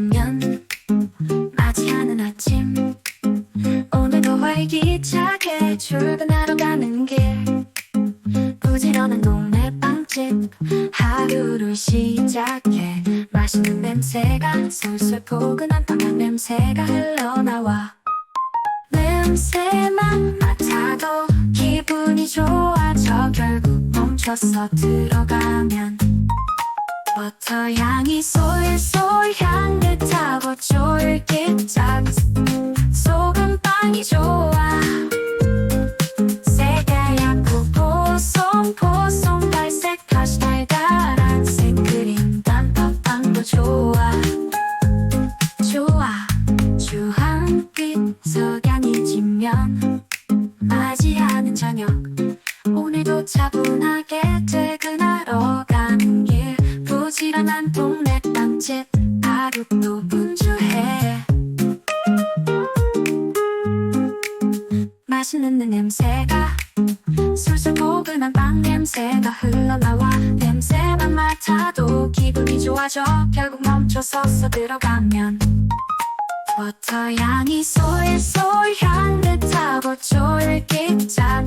3학년 맞이하는 아침. 오늘도 활기차게 출근하러 가는 길. 부지런한 동네 빵집. 하루를 시작해 맛있는 냄새가 솔솔 포근한 방향 냄새가 흘러나와. 냄새만 맡아도 기분이 좋아져 결국 멈춰서 들어가면 버터 향이 쏠쏠 향긋하고 쫄깃한 소금 빵이 좋아. 세게얗고 보송보송 갈색 다시 달달한 생크림 단팥빵도 좋아. 좋아. 주황빛 석양이 지면 맞이하는 저녁. 오늘도 차분하게 퇴근하러 가는 길. 부지런한 동네 빵집 하루도 분주해. 맛있는 냄새가 술술 포근한 빵 냄새가 흘러나와. 냄새만 맡아도 기분이 좋아져. 결국 멈춰서 들어가면 버터 향이 솔솔 향긋하고 쫄깃한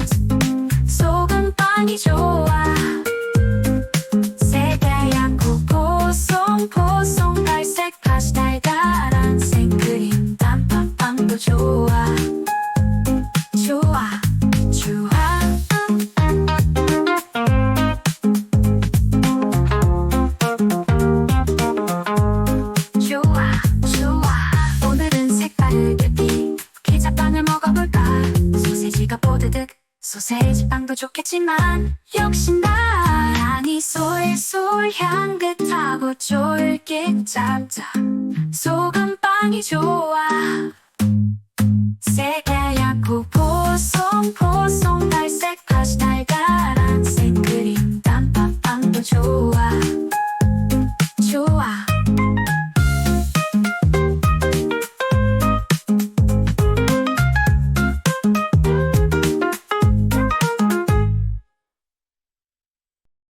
가 뽀드득 소세지 빵도 좋겠지만 역시나 향이 솔솔 향긋하고 쫄깃한 소금빵이 좋아